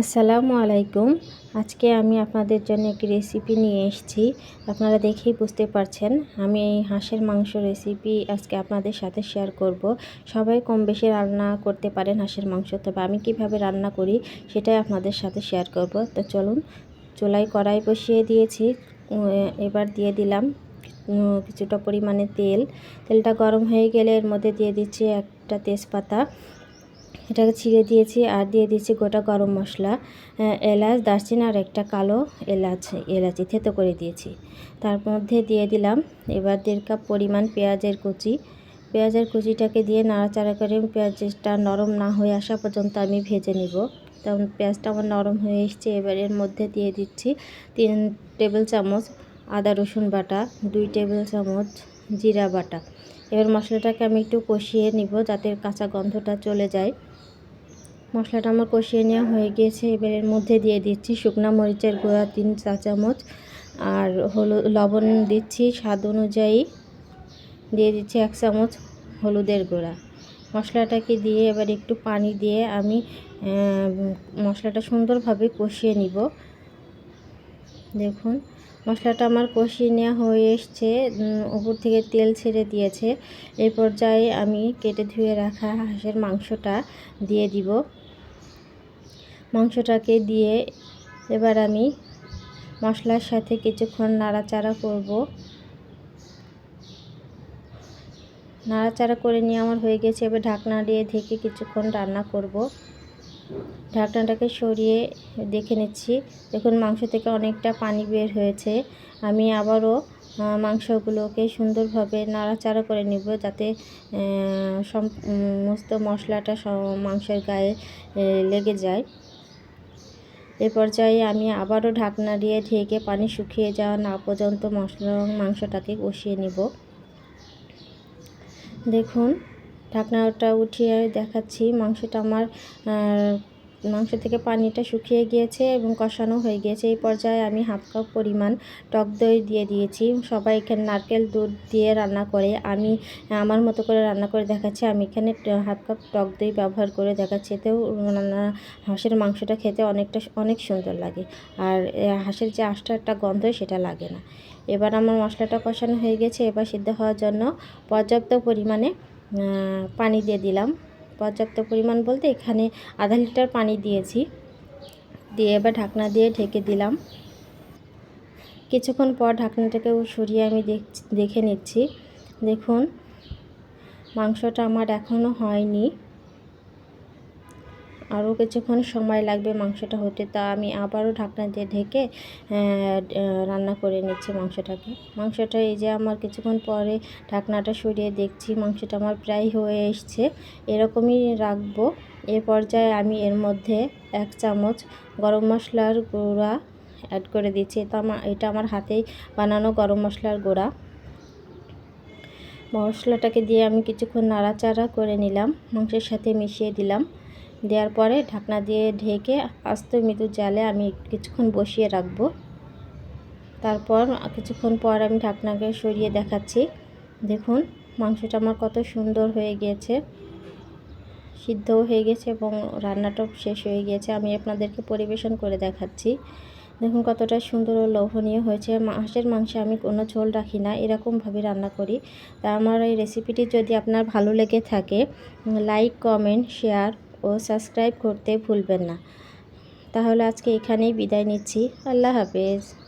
আসসালামু আলাইকুম। আজকে আমি আপনাদের জন্য একটি রেসিপি নিয়ে এসেছি। আপনারা দেখেই বুঝতে পারছেন, আমি এই হাঁসের মাংস রেসিপি আজকে আপনাদের সাথে শেয়ার করব। সবাই কম বেশি রান্না করতে পারেন হাঁসের মাংস, তবে আমি কীভাবে রান্না করি সেটাই আপনাদের সাথে শেয়ার করব। তো চলুন চুলাই কড়াই বসিয়ে দিয়েছি। এবার দিয়ে দিলাম কিছুটা পরিমাণে তেল। তেলটা গরম হয়ে গেলে এর মধ্যে দিয়ে দিচ্ছি একটা তেজপাতা। এটাকে ছিঁড়ে দিয়েছি আর দিয়ে দিয়েছি গোটা গরম মশলা এলাচ, দারচিনি আর একটা কালো এলাচ, এলাচি থেতো করে দিয়েছি। তার মধ্যে দিয়ে দিলাম এবার দেড় কাপ পরিমাণ পেঁয়াজের কুচি। পেঁয়াজের কুচিটাকে দিয়ে নাড়াচাড়া করে পেঁয়াজটা নরম না হয়ে আসা পর্যন্ত আমি ভেজে নিব। তখন পেঁয়াজটা আমার নরম হয়ে এসছে, এবার এর মধ্যে দিয়ে দিচ্ছি তিন টেবিল চামচ আদা রসুন বাটা, দুই টেবিল চামচ জিরা বাটা। এবার মশলাটাকে আমি একটু কষিয়ে নিব যাতে কাঁচা গন্ধটা চলে যায়। মশলাটা আমার কষিয়ে নেওয়া হয়ে গিয়েছে। এবার এর মধ্যে দিয়ে দিচ্ছি শুকনো মরিচের গুঁড়া, তিন চা চামচ। আর হলুদ, লবণ দিচ্ছি স্বাদ অনুযায়ী। দিয়ে দিচ্ছি এক চামচ হলুদের গুঁড়া। মশলাটাকে দিয়ে এবার একটু পানি দিয়ে আমি মশলাটা সুন্দরভাবে কষিয়ে নিব। দেখুন, মশলাটা আমার কষিয়ে নেওয়া হয়ে এসছে উপর থেকে তেল ছেড়ে দিয়েছে। এই পর্যায়ে আমি কেটে ধুয়ে রাখা হাঁসের মাংসটা দিয়ে দিব। মাংসটাকে দিয়ে এবার আমি মশলার সাথে কিছুক্ষণ নাড়াচাড়া করব। নাড়াচাড়া করে নিয়ে আমার হয়ে গেছে, এবার ঢাকনা দিয়ে ঢেকে কিছুক্ষণ রান্না করব। ঢাকনাটাকে সরিয়ে দেখে নিচ্ছি, দেখুন মাংস থেকে অনেকটা পানি বের হয়েছে। আমি আবারও মাংসগুলোকে সুন্দরভাবে নাড়াচাড়া করে নিব যাতে সমস্ত মশলাটা মাংসের গায়ে লেগে যায়। এ পর্যায়ে আমি আবারও ঢাকনা দিয়ে ঢেকে পানি শুকিয়ে যাওয়া না পর্যন্ত মশলা এবং মাংসটাকে কষিয়ে নিব। দেখুন, ঢাকনাটা উঠিয়ে দেখাচ্ছি, মাংসটা আমার মাংস থেকে পানিটা শুকিয়ে গিয়েছে এবং কষানো হয়ে গিয়েছে। এই পর্যায়ে আমি হাফ কাপ পরিমাণ টক দই দিয়ে দিয়েছি। সবাই এখানে নারকেল দুধ দিয়ে রান্না করে, আমি, আমার মতো করে রান্না করে দেখাচ্ছি। আমি এখানে হাফ কাপ টক দই ব্যবহার করে দেখাচ্ছি। এতেও রান্না, হাঁসের মাংসটা খেতে অনেকটা অনেক সুন্দর লাগে। আর হাঁসের যে আঁশটা একটা গন্ধ সেটা লাগে না। এবার আমার মশলাটা কষানো হয়ে গেছে। এবার সিদ্ধ হওয়ার জন্য পর্যাপ্ত পরিমাণে পানি দিয়ে দিলাম। পর্যাপ্ত পরিমাণ বলতে এখানে আধা লিটার পানি দিয়েছি। দিয়ে এবার ঢাকনা দিয়ে ঢেকে দিলাম। কিছুক্ষণ পর ঢাকনাটাকেও সরিয়ে আমি দেখে নিচ্ছি। দেখুন, মাংসটা আমার এখনও হয়নি। আরও কিছুক্ষণ সময় লাগবে মাংসটা হতে, তা আমি আবারও ঢাকনা দিয়ে ঢেকে রান্না করে নিচ্ছি মাংসটাকে। মাংসটা এই যে আমার কিছুক্ষণ পরে ঢাকনাটা সরিয়ে দেখছি, মাংসটা আমার প্রায় হয়ে এসছে। এরকমই রাখব। এ পর্যায়ে আমি এর মধ্যে এক চামচ গরম মশলার গুঁড়া অ্যাড করে দিচ্ছি। এটা আমার এটা আমার হাতেই বানানো গরম মশলার গুঁড়া। মশলাটাকে দিয়ে আমি কিছুক্ষণ নাড়াচাড়া করে নিলাম। মাংসের সাথে মিশিয়ে দিলাম। দেওয়ার পরে ঢাকনা দিয়ে ঢেকে আস্তে মৃদু জালে আমি কিছুক্ষণ বসিয়ে রাখব। তারপর কিছুক্ষণ পর আমি ঢাকনাকে সরিয়ে দেখাচ্ছি। দেখুন, মাংসটা আমার কত সুন্দর হয়ে গিয়েছে। সিদ্ধও হয়ে গেছে এবং রান্নাটাও শেষ হয়ে গিয়েছে। আমি আপনাদেরকে পরিবেশন করে দেখাচ্ছি। দেখুন কতটা সুন্দর ও লোভনীয় হয়েছে। হাঁসের মাংসে আমি কোনো ঝোল রাখি না, এরকমভাবে রান্না করি। তা আমার এই রেসিপিটি যদি আপনার ভালো লেগে থাকে লাইক কমেন্ট শেয়ার ও সাবস্ক্রাইব করতে ভুলবেন না। তাহলে আজকে এখানেই বিদায় নিচ্ছি। আল্লাহ হাফেজ।